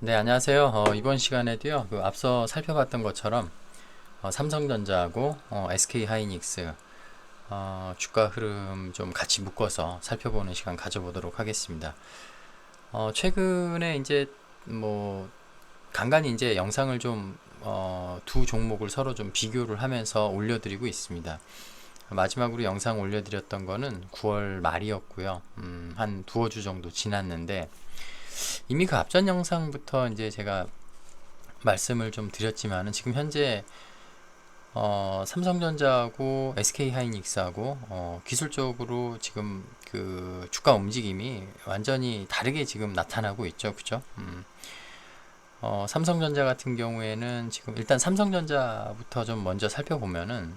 네, 안녕하세요. 어, 이번 시간에도요, 그 앞서 살펴봤던 것처럼 어, 삼성전자하고 어, SK 하이닉스 어, 주가 흐름 좀 같이 묶어서 살펴보는 시간 가져보도록 하겠습니다. 어, 최근에 이제 뭐 간간히 이제 영상을 좀 어, 두 종목을 서로 좀 비교를 하면서 올려드리고 있습니다. 마지막으로 영상 올려드렸던 거는 9월 말이었고요. 음, 한 두어 주 정도 지났는데 이미 그 앞전 영상부터 이제 제가 말씀을 좀 드렸지만은 지금 현재 어, 삼성전자하고 SK 하이닉스하고 어, 기술적으로 지금 그 주가 움직임이 완전히 다르게 지금 나타나고 있죠, 그죠? 음. 어, 삼성전자 같은 경우에는 지금 일단 삼성전자부터 좀 먼저 살펴보면은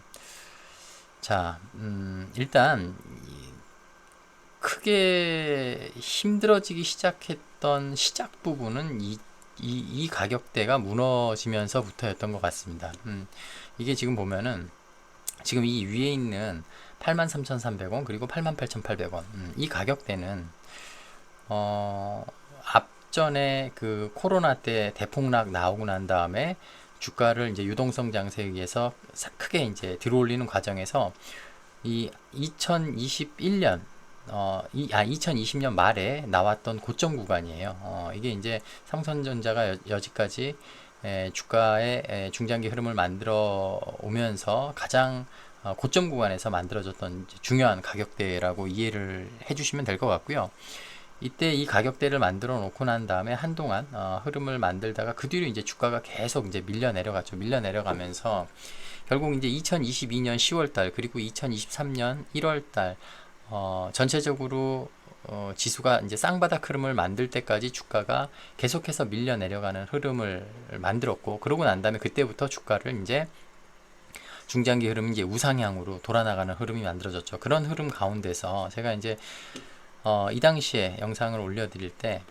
자, 음, 일단 크게 힘들어지기 시작했 던 시작 부분은 이, 이, 이 가격대가 무너지면서부터였던 것 같습니다. 음, 이게 지금 보면은 지금 이 위에 있는 83,300원 그리고 88,800원 음, 이 가격대는 어, 앞전에 그 코로나 때 대폭락 나오고 난 다음에 주가를 이제 유동성 장세에 의해서 크게 이제 들어올리는 과정에서 이 2021년 어, 이, 아, 2020년 말에 나왔던 고점 구간이에요. 어, 이게 이제 삼성전자가 여, 여지까지 에, 주가의 에, 중장기 흐름을 만들어 오면서 가장 어, 고점 구간에서 만들어졌던 중요한 가격대라고 이해를 해주시면 될 것 같고요. 이때 이 가격대를 만들어 놓고 난 다음에 한동안 어, 흐름을 만들다가 그 뒤로 이제 주가가 계속 이제 밀려 내려갔죠. 밀려 내려가면서 결국 이제 2022년 10월 달 그리고 2023년 1월 달 어, 전체적으로 어, 지수가 이제 쌍바닥 흐름을 만들 때까지 주가가 계속해서 밀려 내려가는 흐름을 만들었고 그러고 난 다음에 그때부터 주가를 이제 중장기 흐름이 이제 우상향으로 돌아나가는 흐름이 만들어졌죠. 그런 흐름 가운데서 제가 이제 어, 이 당시에 영상을 올려드릴 때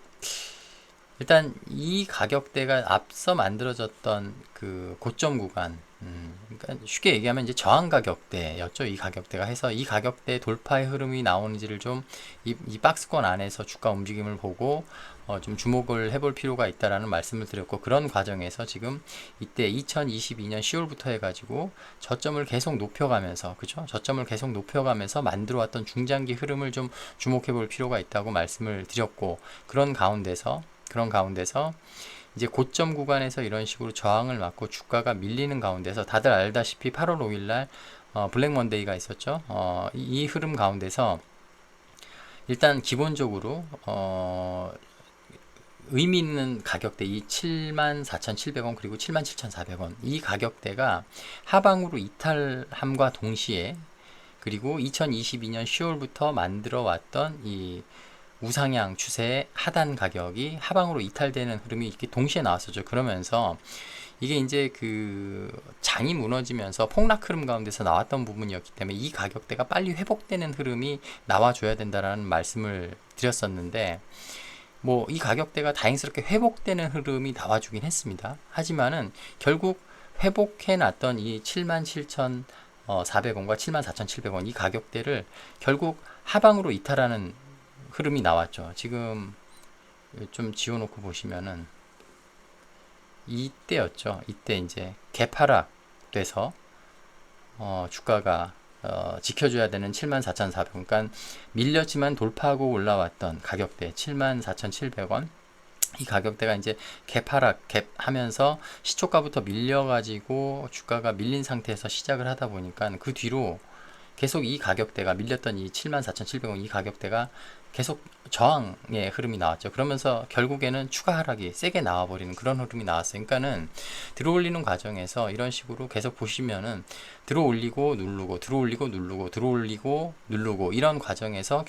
일단 이 가격대가 앞서 만들어졌던 그 고점 구간 음, 그러니까 쉽게 얘기하면 이제 저항 가격대였죠. 이 가격대가 해서 이 가격대 돌파의 흐름이 나오는지를 좀 이 이 박스권 안에서 주가 움직임을 보고 어, 좀 주목을 해볼 필요가 있다라는 말씀을 드렸고 그런 과정에서 지금 이때 2022년 10월부터 해가지고 저점을 계속 높여가면서 그죠? 저점을 계속 높여가면서 만들어왔던 중장기 흐름을 좀 주목해볼 필요가 있다고 말씀을 드렸고 그런 가운데서 그런 가운데서 이제 고점 구간에서 이런 식으로 저항을 맞고 주가가 밀리는 가운데서 다들 알다시피 8월 5일 날 어, 블랙 먼데이가 있었죠. 어, 이, 이, 흐름 가운데서 일단 기본적으로 어, 의미 있는 가격대 이 74,700원 그리고 77,400원 이 가격대가 하방으로 이탈함과 동시에 그리고 2022년 10월부터 만들어 왔던 이 우상향 추세의 하단 가격이 하방으로 이탈되는 흐름이 이렇게 동시에 나왔었죠. 그러면서 이게 이제 그 장이 무너지면서 폭락 흐름 가운데서 나왔던 부분이었기 때문에 이 가격대가 빨리 회복되는 흐름이 나와줘야 된다라는 말씀을 드렸었는데 뭐 이 가격대가 다행스럽게 회복되는 흐름이 나와주긴 했습니다. 하지만은 결국 회복해 놨던 이 77,400원과 74,700원 이 가격대를 결국 하방으로 이탈하는 흐름이 나왔죠. 지금 좀 지워놓고 보시면은 이때였죠. 이때 이제 개파락 돼서 어, 주가가 어, 지켜줘야 되는 74,400원. 그러니까 밀렸지만 돌파하고 올라왔던 가격대 74,700원. 이 가격대가 이제 개파락 갭 하면서 시초가부터 밀려가지고 주가가 밀린 상태에서 시작을 하다 보니까 그 뒤로 계속 이 가격대가 밀렸던 이 74,700원 이 가격대가 계속 저항의 흐름이 나왔죠. 그러면서 결국에는 추가 하락이 세게 나와버리는 그런 흐름이 나왔어요. 그러니까는 들어올리는 과정에서 이런 식으로 계속 보시면은 들어올리고 누르고 들어올리고 누르고 들어올리고 누르고 이런 과정에서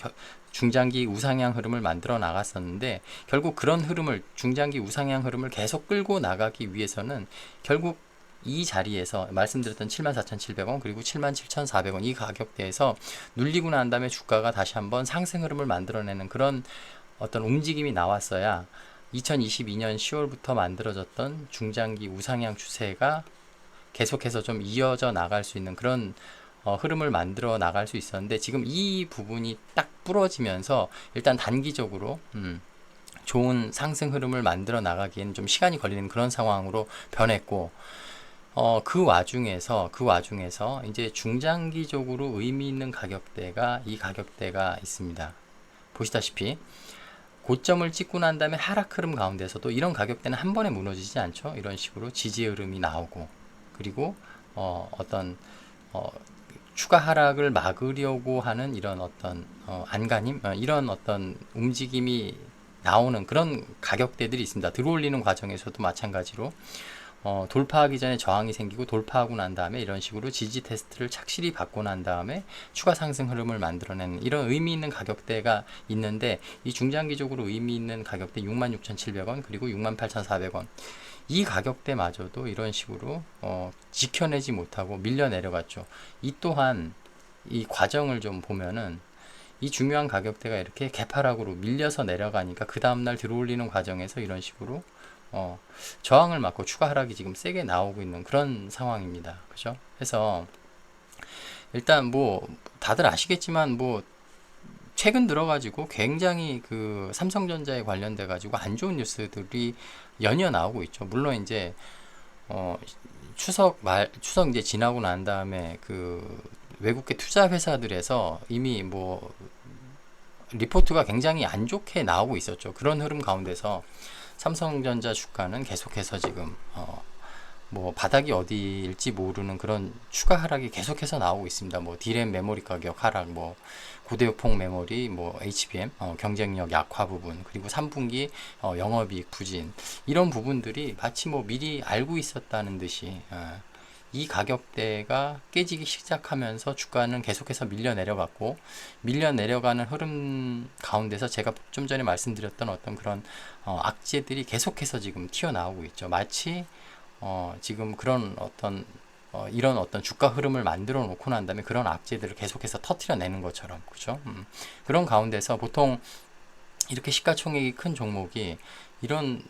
중장기 우상향 흐름을 만들어 나갔었는데 결국 그런 흐름을 중장기 우상향 흐름을 계속 끌고 나가기 위해서는 결국 이 자리에서 말씀드렸던 74,700원 그리고 77,400원 이 가격대에서 눌리고 난 다음에 주가가 다시 한번 상승 흐름을 만들어내는 그런 어떤 움직임이 나왔어야 2022년 10월부터 만들어졌던 중장기 우상향 추세가 계속해서 좀 이어져 나갈 수 있는 그런 어, 흐름을 만들어 나갈 수 있었는데 지금 이 부분이 딱 부러지면서 일단 단기적으로 음, 좋은 상승 흐름을 만들어 나가기에는 좀 시간이 걸리는 그런 상황으로 변했고 어, 그 와중에서 그 와중에서 이제 중장기적으로 의미 있는 가격대가 이 가격대가 있습니다. 보시다시피 고점을 찍고 난 다음에 하락 흐름 가운데서도 이런 가격대는 한 번에 무너지지 않죠. 이런 식으로 지지 흐름이 나오고 그리고 어, 어떤 어, 추가 하락을 막으려고 하는 이런 어떤 어, 안간힘 어, 이런 어떤 움직임이 나오는 그런 가격대들이 있습니다. 들어올리는 과정에서도 마찬가지로 어, 돌파하기 전에 저항이 생기고 돌파하고 난 다음에 이런 식으로 지지 테스트를 착실히 받고 난 다음에 추가 상승 흐름을 만들어내는 이런 의미 있는 가격대가 있는데 이 중장기적으로 의미 있는 가격대 66,700원 그리고 68,400원 이 가격대마저도 이런 식으로 어, 지켜내지 못하고 밀려 내려갔죠. 이 또한 이 과정을 좀 보면은 이 중요한 가격대가 이렇게 개파락으로 밀려서 내려가니까 그 다음날 들어올리는 과정에서 이런 식으로 어, 저항을 맞고 추가 하락이 지금 세게 나오고 있는 그런 상황입니다. 그죠? 그래서 일단 뭐 다들 아시겠지만 뭐 최근 들어가지고 굉장히 그 삼성전자에 관련돼 가지고 안 좋은 뉴스들이 연이어 나오고 있죠. 물론 이제 어 추석 말 추석 이제 지나고 난 다음에 그 외국계 투자 회사들에서 이미 뭐 리포트가 굉장히 안 좋게 나오고 있었죠. 그런 흐름 가운데서 삼성전자 주가는 계속해서 지금 어, 뭐 바닥이 어디일지 모르는 그런 추가 하락이 계속해서 나오고 있습니다. 뭐 디램 메모리 가격 하락, 뭐 고대역폭 메모리, 뭐 HBM 어, 경쟁력 약화 부분, 그리고 3분기 어, 영업이익 부진 이런 부분들이 마치 뭐 미리 알고 있었다는 듯이 어, 이 가격대가 깨지기 시작하면서 주가는 계속해서 밀려 내려갔고 밀려 내려가는 흐름 가운데서 제가 좀 전에 말씀드렸던 어떤 그런 어, 악재들이 계속해서 지금 튀어나오고 있죠. 마치 어, 지금 그런 어떤 어, 이런 어떤 주가 흐름을 만들어 놓고 난 다음에 그런 악재들을 계속해서 터트려내는 것처럼 그죠? 음, 그런 가운데서 보통 이렇게 시가총액이 큰 종목이 이런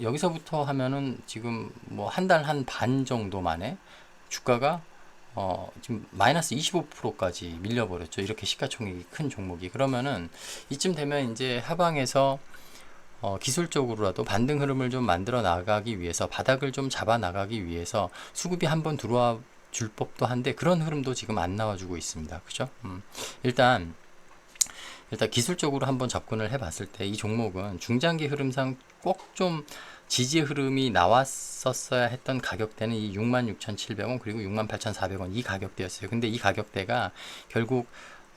여기서부터 하면은 지금 뭐 한 달 한 반 정도 만에 주가가 어, 지금 마이너스 25%까지 밀려버렸죠. 이렇게 시가총액이 큰 종목이. 그러면은 이쯤 되면 이제 하방에서 어, 기술적으로라도 반등 흐름을 좀 만들어 나가기 위해서 바닥을 좀 잡아 나가기 위해서 수급이 한번 들어와 줄 법도 한데 그런 흐름도 지금 안 나와주고 있습니다. 그죠? 음, 일단 일단 기술적으로 한번 접근을 해봤을 때 이 종목은 중장기 흐름상 꼭 좀 지지 흐름이 나왔었어야 했던 가격대는 이 66,700원 그리고 68,400원 이 가격대였어요. 근데 이 가격대가 결국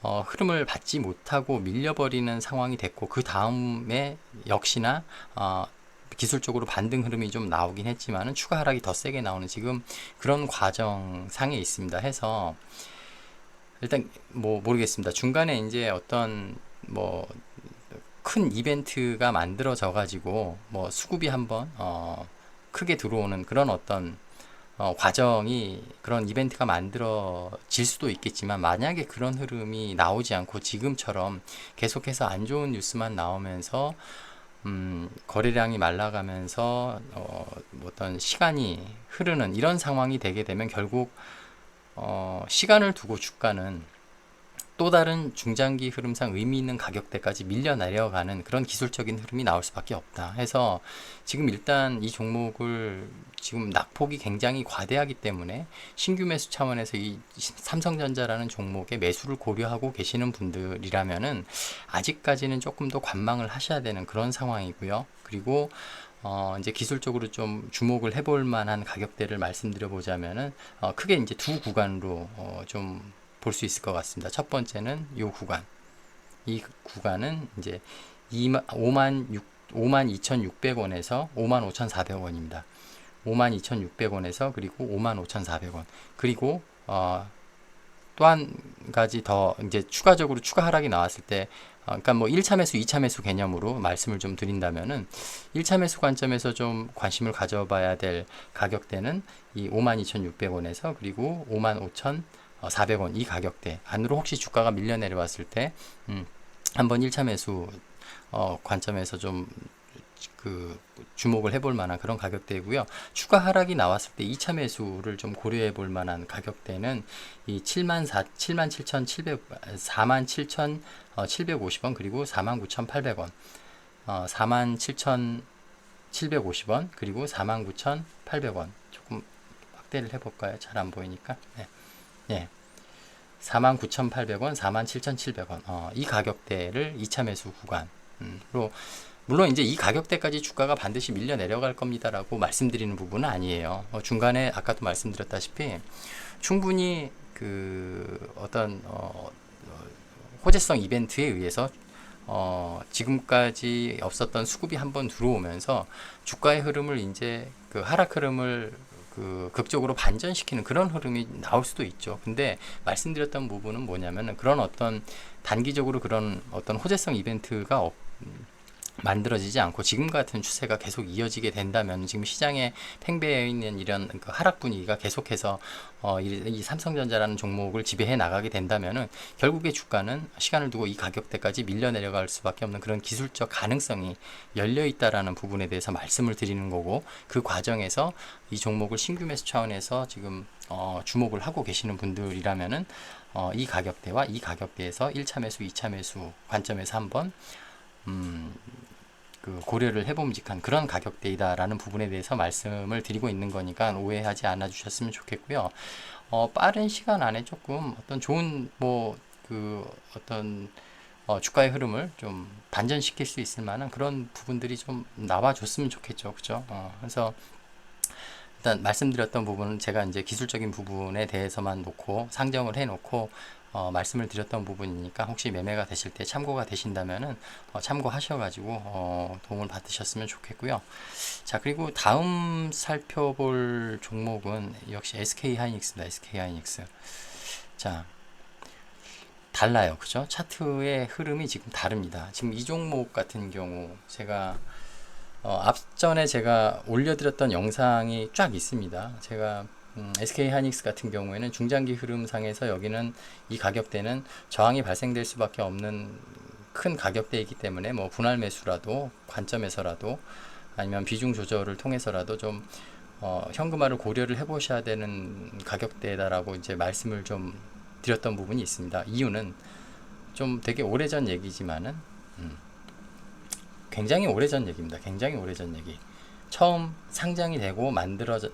어, 흐름을 받지 못하고 밀려버리는 상황이 됐고 그 다음에 역시나 어, 기술적으로 반등 흐름이 좀 나오긴 했지만은 추가 하락이 더 세게 나오는 지금 그런 과정상에 있습니다. 해서 일단 뭐 모르겠습니다. 중간에 이제 어떤 뭐 큰 이벤트가 만들어져 가지고 뭐 수급이 한번 어 크게 들어오는 그런 어떤 어, 과정이 그런 이벤트가 만들어질 수도 있겠지만 만약에 그런 흐름이 나오지 않고 지금처럼 계속해서 안 좋은 뉴스만 나오면서 음, 거래량이 말라가면서 어, 어떤 시간이 흐르는 이런 상황이 되게 되면 결국 어, 시간을 두고 주가는 또 다른 중장기 흐름상 의미 있는 가격대까지 밀려 내려가는 그런 기술적인 흐름이 나올 수밖에 없다. 해서 지금 일단 이 종목을 지금 낙폭이 굉장히 과대하기 때문에 신규 매수 차원에서 이 삼성전자라는 종목의 매수를 고려하고 계시는 분들이라면은 아직까지는 조금 더 관망을 하셔야 되는 그런 상황이고요. 그리고 어, 이제 기술적으로 좀 주목을 해볼 만한 가격대를 말씀드려 보자면은 어, 크게 이제 두 구간으로 어, 좀 볼 수 있을 것 같습니다. 첫 번째는 이 구간. 이 구간은 이제 2만, 5만 6, 5만 2,600원에서 5만 5,400원입니다. 5만 2,600원에서 그리고 5만 5,400원. 그리고 어, 또 한 가지 더 이제 추가적으로 추가 하락이 나왔을 때 어, 그러니까 뭐 1차 매수, 2차 매수 개념으로 말씀을 좀 드린다면은 1차 매수 관점에서 좀 관심을 가져봐야 될 가격대는 이 52,600원에서 그리고 55,400원 이 가격대 안으로 혹시 주가가 밀려 내려왔을 때 음, 한번 1차 매수 어, 관점에서 좀 그 주목을 해볼 만한 그런 가격대이고요. 추가 하락이 나왔을 때 2차 매수를 좀 고려해 볼 만한 가격대는 이 7만 4, 7만 7천 700, 4만 7천 750원 그리고 4만 9천 800원 어, 47,750원 그리고 49,800원 조금 확대를 해 볼까요? 잘 안 보이니까 네. 예. 49,800원, 47,700원 어, 이 가격대를 2차 매수 구간 음, 로 물론 이제 이 가격대까지 주가가 반드시 밀려 내려갈 겁니다라고 말씀드리는 부분은 아니에요. 어, 중간에 아까도 말씀드렸다시피 충분히 그 어떤 어, 어, 호재성 이벤트에 의해서 어, 지금까지 없었던 수급이 한번 들어오면서 주가의 흐름을 이제 그 하락 흐름을 그 극적으로 반전시키는 그런 흐름이 나올 수도 있죠. 근데 말씀드렸던 부분은 뭐냐면은 그런 어떤 단기적으로 그런 어떤 호재성 이벤트가 없, 만들어지지 않고 지금 같은 추세가 계속 이어지게 된다면 지금 시장에 팽배해 있는 이런 그 하락 분위기가 계속해서 어, 이, 이 삼성전자라는 종목을 지배해 나가게 된다면은 결국에 주가는 시간을 두고 이 가격대까지 밀려 내려갈 수밖에 없는 그런 기술적 가능성이 열려 있다라는 부분에 대해서 말씀을 드리는 거고 그 과정에서 이 종목을 신규 매수 차원에서 지금 어, 주목을 하고 계시는 분들이라면은 어, 이 가격대와 이 가격대에서 1차 매수, 2차 매수 관점에서 한번 음, 그 고려를 해봄직한 그런 가격대이다라는 부분에 대해서 말씀을 드리고 있는 거니까 오해하지 않아 주셨으면 좋겠고요. 어, 빠른 시간 안에 조금 어떤 좋은 뭐 그 어떤 어, 주가의 흐름을 좀 반전시킬 수 있을 만한 그런 부분들이 좀 나와줬으면 좋겠죠. 그죠? 어, 그래서 일단 말씀드렸던 부분은 제가 이제 기술적인 부분에 대해서만 놓고 상정을 해놓고 어, 말씀을 드렸던 부분이니까 혹시 매매가 되실 때 참고가 되신다면은 어, 참고하셔가지고 어, 도움을 받으셨으면 좋겠고요. 자 그리고 다음 살펴볼 종목은 역시 SK 하이닉스입니다. SK 하이닉스. 자 달라요, 그죠? 차트의 흐름이 지금 다릅니다. 지금 이 종목 같은 경우 제가 어, 앞전에 제가 올려드렸던 영상이 쫙 있습니다. 제가 음, SK 하이닉스 같은 경우에는 중장기 흐름상에서 여기는 이 가격대는 저항이 발생될 수밖에 없는 큰 가격대이기 때문에 뭐 분할 매수라도 관점에서라도 아니면 비중 조절을 통해서라도 좀 어, 현금화를 고려를 해보셔야 되는 가격대다라고 이제 말씀을 좀 드렸던 부분이 있습니다. 이유는 좀 되게 오래전 얘기지만은 음, 굉장히 오래전 얘기입니다. 굉장히 오래전 얘기. 처음 상장이 되고 만들어져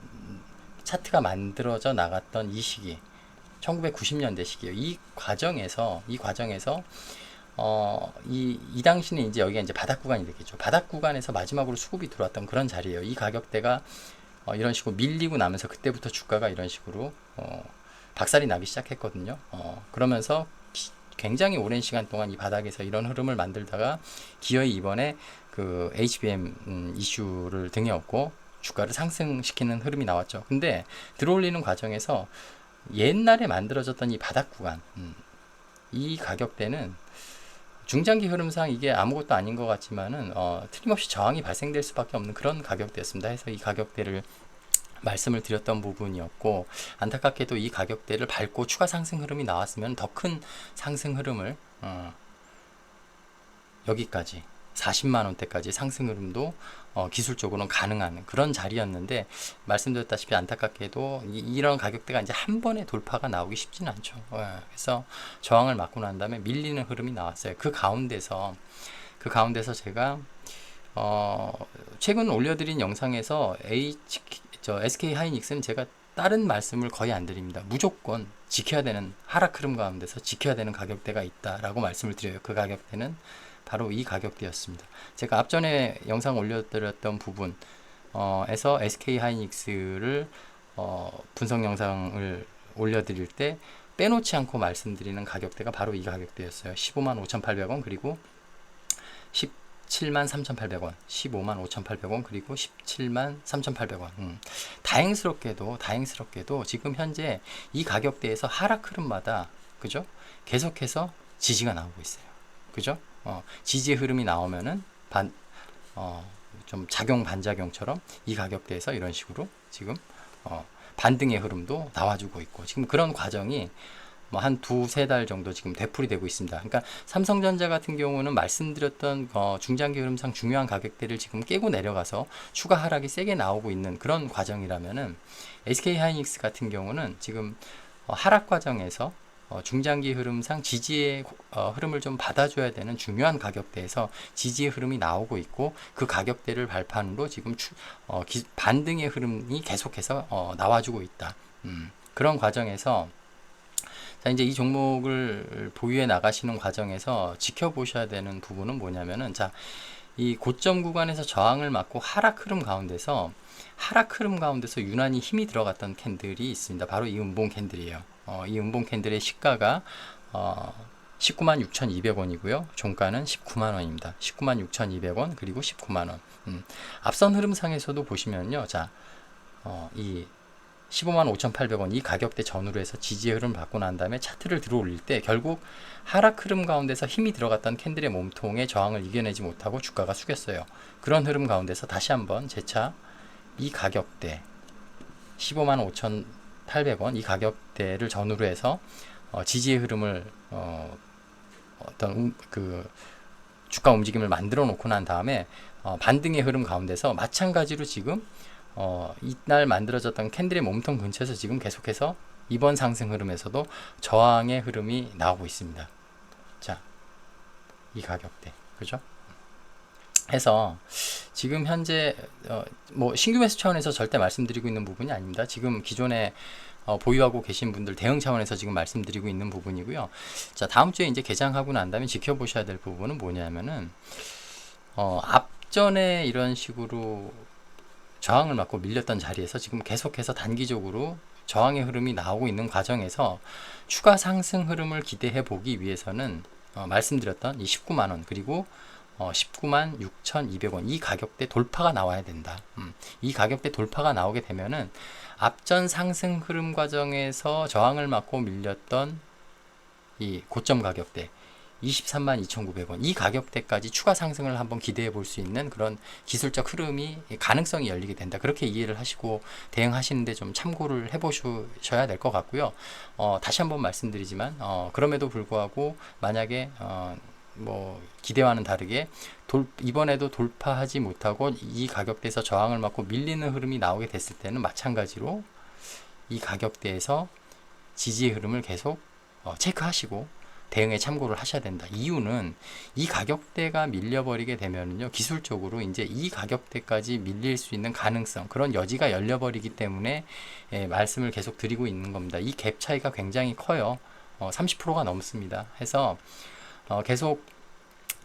차트가 만들어져 나갔던 이 시기 1990년대 시기예요. 이 과정에서 이 과정에서 어, 이, 이 당시는 이제 여기가 이제 바닥 구간이 되겠죠. 바닥 구간에서 마지막으로 수급이 들어왔던 그런 자리예요. 이 가격대가 어, 이런 식으로 밀리고 나면서 그때부터 주가가 이런 식으로 어, 박살이 나기 시작했거든요. 어, 그러면서 기, 굉장히 오랜 시간 동안 이 바닥에서 이런 흐름을 만들다가 기어이 이번에 그 HBM 음, 이슈를 등에 업고 주가를 상승시키는 흐름이 나왔죠. 근데 들어올리는 과정에서 옛날에 만들어졌던 이 바닥 구간, 음, 이 가격대는 중장기 흐름상 이게 아무것도 아닌 것 같지만은 어, 틀림없이 저항이 발생될 수밖에 없는 그런 가격대였습니다. 해서 이 가격대를 말씀을 드렸던 부분이었고 안타깝게도 이 가격대를 밟고 추가 상승 흐름이 나왔으면 더 큰 상승 흐름을 어, 여기까지 40만 원대까지 상승 흐름도 어, 기술적으로는 가능한 그런 자리였는데 말씀드렸다시피 안타깝게도 이, 런 가격대가 이제 한 번에 돌파가 나오기 쉽지는 않죠. 예, 그래서 저항을 맞고 난 다음에 밀리는 흐름이 나왔어요. 그 가운데서 그 가운데서 제가 어, 최근 올려드린 영상에서 H 저 SK 하이닉스는 제가 다른 말씀을 거의 안 드립니다. 무조건 지켜야 되는 하락 흐름 가운데서 지켜야 되는 가격대가 있다라고 말씀을 드려요. 그 가격대는 바로 이 가격대였습니다. 제가 앞전에 영상 올려드렸던 부분에서 SK 하이닉스를 어, 분석 영상을 올려드릴 때 빼놓지 않고 말씀드리는 가격대가 바로 이 가격대였어요. 15만 5,800원 그리고 17만 3,800원, 15만 5,800원 그리고 17만 3,800원. 음. 다행스럽게도 다행스럽게도 지금 현재 이 가격대에서 하락 흐름마다 그죠? 계속해서 지지가 나오고 있어요. 그죠? 어, 지지 흐름이 나오면은 반, 어, 좀 작용 반작용처럼 이 가격대에서 이런 식으로 지금 어, 반등의 흐름도 나와주고 있고 지금 그런 과정이 뭐 한 두세 달 정도 지금 되풀이 되고 있습니다. 그러니까 삼성전자 같은 경우는 말씀드렸던 어, 중장기 흐름상 중요한 가격대를 지금 깨고 내려가서 추가 하락이 세게 나오고 있는 그런 과정이라면은 SK 하이닉스 같은 경우는 지금 어, 하락 과정에서 어, 중장기 흐름상 지지의 어, 흐름을 좀 받아줘야 되는 중요한 가격대에서 지지의 흐름이 나오고 있고 그 가격대를 발판으로 지금 추, 어, 기, 반등의 흐름이 계속해서 어, 나와주고 있다. 음, 그런 과정에서 자 이제 이 종목을 보유해 나가시는 과정에서 지켜보셔야 되는 부분은 뭐냐면은 자 이 고점 구간에서 저항을 맞고 하락 흐름 가운데서 하락 흐름 가운데서 유난히 힘이 들어갔던 캔들이 있습니다. 바로 이 음봉 캔들이에요. 어, 이 음봉 캔들의 시가가 어, 19만 6,200원이고요. 종가는 19만 원입니다. 19만 6,200원 그리고 19만 원. 음, 앞선 흐름상에서도 보시면요. 자, 어, 이 15만 5,800원 이 가격대 전후로 해서 지지의 흐름을 받고 난 다음에 차트를 들어 올릴 때 결국 하락 흐름 가운데서 힘이 들어갔던 캔들의 몸통의 저항을 이겨내지 못하고 주가가 숙였어요. 그런 흐름 가운데서 다시 한번 재차 이 가격대 15만 5,800원 이 가격대를 전후로 해서 어, 지지의 흐름을 어, 어떤 음, 그 주가 움직임을 만들어 놓고 난 다음에 어, 반등의 흐름 가운데서 마찬가지로 지금 어, 이날 만들어졌던 캔들의 몸통 근처에서 지금 계속해서 이번 상승 흐름에서도 저항의 흐름이 나오고 있습니다. 자, 이 가격대, 그죠? 해서 지금 현재 어, 뭐 신규 매수 차원에서 절대 말씀드리고 있는 부분이 아닙니다. 지금 기존에 어, 보유하고 계신 분들 대응 차원에서 지금 말씀드리고 있는 부분이고요. 자, 다음 주에 이제 개장하고 난 다음에 지켜보셔야 될 부분은 뭐냐면은 어, 앞전에 이런 식으로 저항을 맞고 밀렸던 자리에서 지금 계속해서 단기적으로 저항의 흐름이 나오고 있는 과정에서 추가 상승 흐름을 기대해 보기 위해서는 어, 말씀드렸던 이 19만 원 그리고 어, 19만 6,200원 이 가격대 돌파가 나와야 된다. 음, 이 가격대 돌파가 나오게 되면은 앞전 상승 흐름 과정에서 저항을 맞고 밀렸던 이 고점 가격대 23만 2,900원 이 가격대까지 추가 상승을 한번 기대해 볼 수 있는 그런 기술적 흐름이 가능성이 열리게 된다. 그렇게 이해를 하시고 대응하시는데 좀 참고를 해보셔야 될 것 같고요. 어, 다시 한번 말씀드리지만 어, 그럼에도 불구하고 만약에 어, 뭐 기대와는 다르게 돌, 이번에도 돌파하지 못하고 이 가격대에서 저항을 맞고 밀리는 흐름이 나오게 됐을 때는 마찬가지로 이 가격대에서 지지의 흐름을 계속 어, 체크하시고 대응에 참고를 하셔야 된다. 이유는 이 가격대가 밀려버리게 되면요 기술적으로 이제 이 가격대까지 밀릴 수 있는 가능성 그런 여지가 열려버리기 때문에 예, 말씀을 계속 드리고 있는 겁니다. 이 갭 차이가 굉장히 커요. 어, 30%가 넘습니다. 해서 어, 계속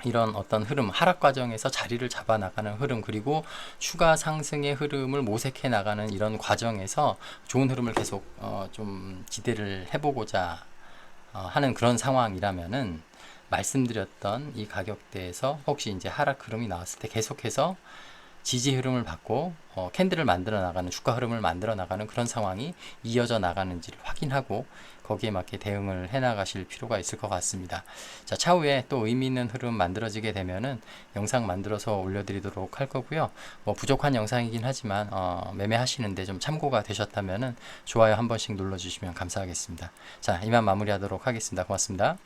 이런 어떤 흐름 하락 과정에서 자리를 잡아 나가는 흐름 그리고 추가 상승의 흐름을 모색해 나가는 이런 과정에서 좋은 흐름을 계속 어, 좀 기대를 해보고자 어, 하는 그런 상황이라면은 말씀드렸던 이 가격대에서 혹시 이제 하락 흐름이 나왔을 때 계속해서 지지 흐름을 받고 어, 캔들을 만들어 나가는 주가 흐름을 만들어 나가는 그런 상황이 이어져 나가는지를 확인하고 거기에 맞게 대응을 해 나가실 필요가 있을 것 같습니다. 자, 차후에 또 의미 있는 흐름 만들어지게 되면은 영상 만들어서 올려드리도록 할 거고요. 뭐 부족한 영상이긴 하지만 어, 매매하시는데 좀 참고가 되셨다면은 좋아요 한 번씩 눌러주시면 감사하겠습니다. 자, 이만 마무리하도록 하겠습니다. 고맙습니다.